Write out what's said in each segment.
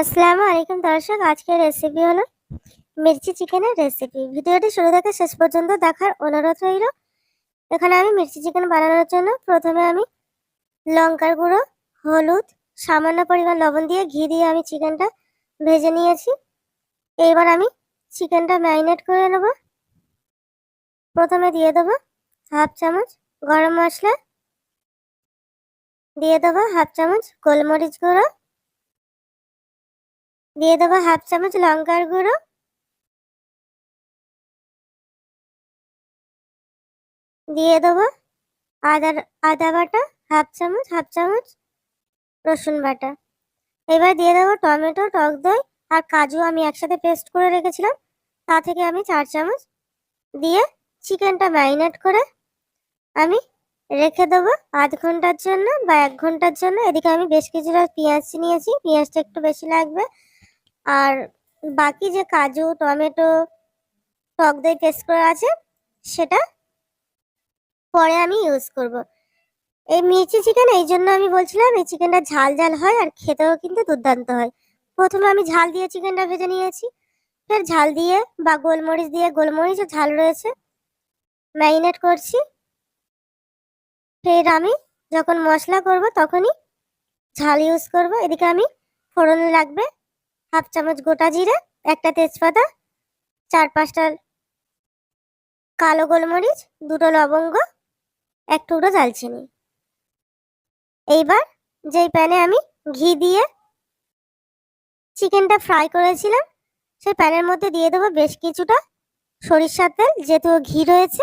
আসসালামু আলাইকুম দর্শক, আজকের রেসিপি হলো মির্চি চিকেনের রেসিপি ভিডিওটি শুরু থেকে শেষ পর্যন্ত দেখার অনুরোধ রইল। এখানে আমি মির্চি চিকেন বানানোর জন্য প্রথমে আমি লঙ্কার গুঁড়ো, হলুদ, সামান্য পরিমাণ লবণ দিয়ে ঘি দিয়ে আমি চিকেনটা ভেজে নিয়েছি। এইবার আমি চিকেনটা ম্যারিনেট করে নেব। প্রথমে দিয়ে দেবো হাফ চামচ গরম মশলা। দিয়ে দেবো হাফ চামচ গোলমরিচ গুঁড়ো। দিয়ে দেবো হাফ চামচ লঙ্কার গুঁড়ো। দিয়ে দেবো আদা আদা বাটা হাফ চামচ হাফ চামচ রসুন বাটা। এবার দিয়ে দেবো টমেটো, টক দই আর কাজু আমি একসাথে পেস্ট করে রেখেছিলাম। তা থেকে আমি চার চামচ দিয়ে চিকেনটা ম্যারিনেট করে আমি রেখে দেবো আধ ঘণ্টার জন্য বা এক ঘণ্টার জন্য। এদিকে আমি বেশ কিছুটা পেঁয়াজ নিয়েছি, পেঁয়াজটা একটু বেশি লাগবে। আর বাকি যে কাজু, টমেটো, টক দই পেস্ট করা আছে, সেটা পরে আমি ইউজ করব। এই মির্চি চিকেন এই জন্য আমি বলছিলাম, এই চিকেনটা ঝাল ঝাল হয় আর খেতেও কিন্তু দুর্দান্ত হয়। প্রথমে আমি ঝাল দিয়ে চিকেনটা ভেজে নিয়েছি। ফের ঝাল দিয়ে বা গোলমরিচ দিয়ে, গোলমরিচ ঝাল রয়েছে, ম্যারিনেট করছি। ফের আমি যখন মশলা করব, তখনই ঝাল ইউজ করব। এদিকে আমি ফোড়ন লাগবে হাফ চামচ গোটা জিরে, একটা তেজপাতা, চার পাঁচটা কালো গোলমরিচ, দুটো লবঙ্গ, এক টুকরো দালচিনি। এইবার যেই প্যানে আমি ঘি দিয়ে চিকেনটা ফ্রাই করেছিলাম, সেই প্যানের মধ্যে দিয়ে দেবো বেশ কিছুটা সরিষার তেল, যেহেতু ঘি রয়েছে।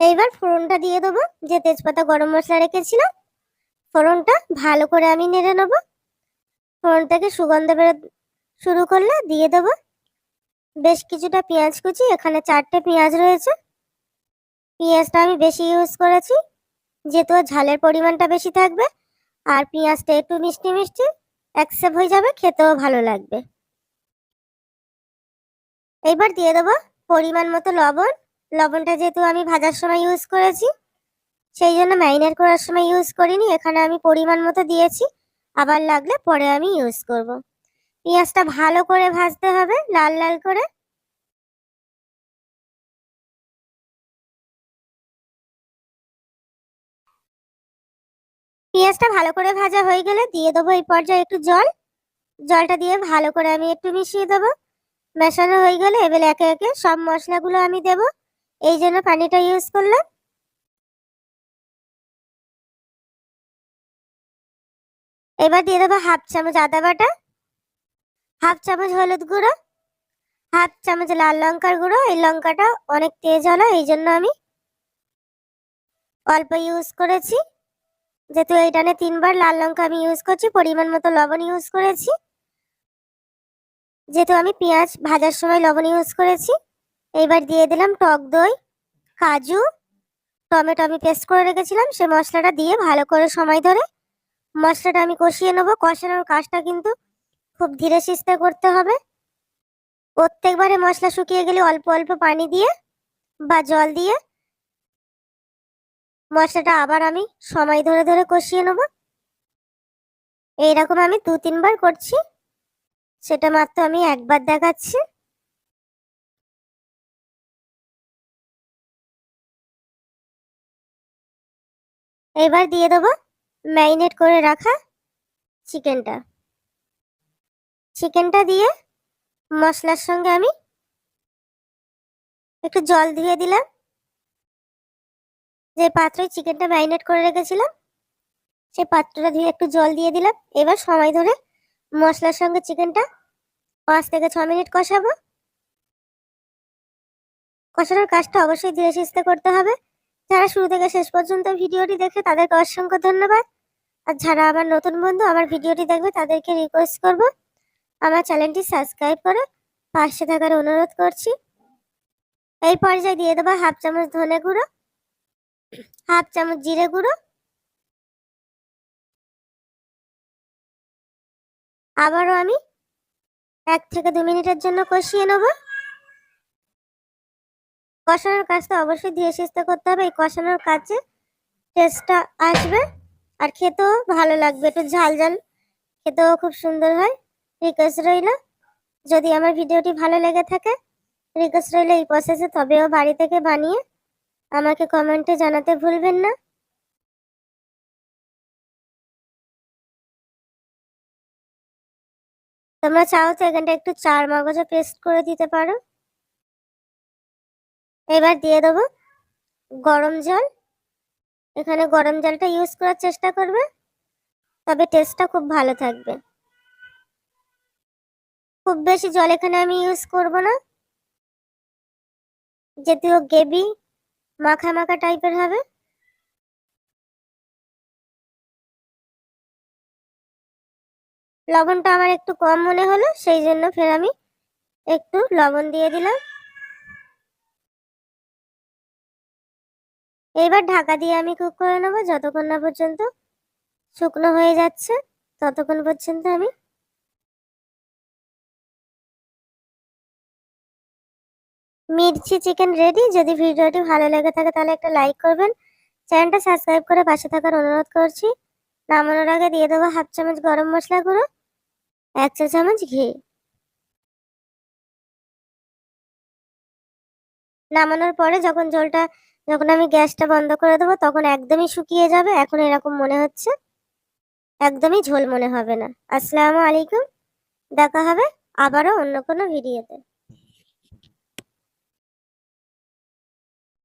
এইবার ফোড়নটা দিয়ে দেবো, যে তেজপাতা গরম মশলা রেখেছিলাম, ফোড়নটা ভালো করে আমি নেড়ে নেব। ফোড়ন থেকে সুগন্ধ বেরো শুরু করলে দিয়ে দেবো। বেশ কিছুটা পেঁয়াজ কুচি, এখানে চারটে পেঁয়াজ রয়েছে। পেঁয়াজটা আমি বেশি ইউজ করেছি, যেহেতু ঝালের পরিমাণটা বেশি থাকবে, আর পেঁয়াজটা একটু মিষ্টি মিষ্টি অ্যাকসেপ্ট হয়ে যাবে, খেতেও ভালো লাগবে। এইবার দিয়ে দেবো পরিমাণ মতো লবণ। লবণটা যেহেতু আমি ভাজার সময় ইউজ করেছি, সেই জন্য ম্যারিনেট করার সময় ইউজ করিনি, এখানে আমি পরিমাণ মতো দিয়েছি। আবার লাগলে পরে আমি ইউজ করব। পেঁয়াজটা ভালো করে ভাজতে হবে, লাল লাল করে। পেঁয়াজটা ভালো করে ভাজা হয়ে গেলে দিয়ে দেবো এই পর্যায়ে একটু জল। জলটা দিয়ে ভালো করে আমি একটু মিশিয়ে দেবো। মেশানো হয়ে গেলে এবার একে একে সব মশলাগুলো আমি দেব। এই জন্য পানিটা ইউজ করলাম। এবার দিয়ে দেবো হাফ চামচ আদা বাটা, হাফ চামচ হলুদ গুঁড়ো, হাফ চামচ লাল লঙ্কার গুঁড়ো। এই লঙ্কাটা অনেক তেজ হলো, এই জন্য আমি অল্প ইউজ করেছি। যেহেতু এইটানে তিনবার লাল লঙ্কা আমি ইউজ করছি, পরিমাণ মতো লবণ ইউজ করেছি। যেহেতু আমি পেঁয়াজ ভাজার সময় লবণ ইউজ করেছি, এইবার দিয়ে দিলাম টক দই, কাজু, টমেটো আমি পেস্ট করে রেখেছিলাম। সে মশলাটা দিয়ে ভালো করে সময় ধরে মশলাটা আমি কষিয়ে নেব। কষানোর কাজটা কিন্তু খুব ধীরে সিস্তে করতে হবে। প্রত্যেকবারে মশলা শুকিয়ে গেলে অল্প অল্প পানি দিয়ে বা জল দিয়ে মশলাটা আবার আমি সময় ধরে ধরে কষিয়ে নেব। এইরকম আমি দু তিনবার করছি। সেটা মাত্র আমি একবার দেখাচ্ছি। এবার দিয়ে দেবো ম্যারিনেট করে রাখা চিকেনটা। চিকেনটা দিয়ে মশলার সঙ্গে আমি একটু জল দিয়ে দিলাম। যে পাত্রে চিকেনটা ম্যারিনেট করে রেখেছিলাম সেই পাত্রটা ধুয়ে একটু জল দিয়ে দিলাম। এবার সময় ধরে মশলার সঙ্গে চিকেনটা পাঁচ থেকে ছ মিনিট কষাবো। কষানোর কাজটা অবশ্যই ধীরে সুস্থে করতে হবে। যারা শুরু থেকে শেষ পর্যন্ত ভিডিওটি দেখে তাদেরকে অসংখ্য ধন্যবাদ। আর যারা আমার নতুন বন্ধু আমার ভিডিওটি দেখবে তাদেরকে রিকোয়েস্ট করব। আমার চ্যানেলটি সাবস্ক্রাইব করে। পাশে থাকার অনুরোধ করছি। এই পর্যায়ে দিয়ে দেবো হাফ চামচ ধনে গুঁড়ো, হাফ চামচ জিরে গুঁড়ো, আবারও আমি এক থেকে দু মিনিটের জন্য কষিয়ে নেব। কষানোর কাজটা অবশ্যই ধীরে সুস্থে করতে হবে। এই কষানোর কাজে টেস্টটা আসবে। আর খেতেও ভালো লাগবে, একটু ঝাল ঝাল। খেতেও খুব সুন্দর হয় রিকোয়েস্ট রইল। যদি আমার ভিডিওটি ভালো লেগে থাকে রিকোয়েস্ট রইল এই প্রসেসে তবেও বাড়ি থেকে বানিয়ে আমাকে কমেন্টে জানাতে ভুলবেন না। তোমরা চাও তো এখানটা একটু চার মগজও পেস্ট করে দিতে পারো। এবার দিয়ে দেবো গরম জল। এখানে গরম জলটা ইউজ করার চেষ্টা করবে, তবে টেস্টটা খুব ভালো থাকবে। খুব বেশি জল এখানে আমি ইউজ করব না। যদিও গ্রেভি মাখা মাখা টাইপের হবে। লবণটা আমার একটু কম মনে হলো, সেই জন্য ফের আমি একটু লবণ দিয়ে দিলাম। এবার ঢাকা দিয়ে আমি কুক করে নেব, যতক্ষণ না পর্যন্ত শুকনো হয়ে যাচ্ছে, ততক্ষণ পর্যন্ত আমি মির্চি চিকেন রেডি যদি ভিডিওটি ভালো লেগে থাকে তাহলে একটা লাইক করবেন। চ্যানেলটা সাবস্ক্রাইব করে পাশে থাকার অনুরোধ করছি। নামানোর আগে দিয়ে দেবো হাফ চামচ গরম মশলা গুঁড়ো, এক চা চামচ ঘি। নামানোর পরে যখন জলটা যখন আমি গ্যাসটা বন্ধ করে দেবো, তখন একদমই শুকিয়ে যাবে। এখন এরকম মনে হচ্ছে। একদমই ঝোল মনে হবে না। আসসালামু আলাইকুম। দেখা হবে আবারও অন্য কোনো ভিডিওতে।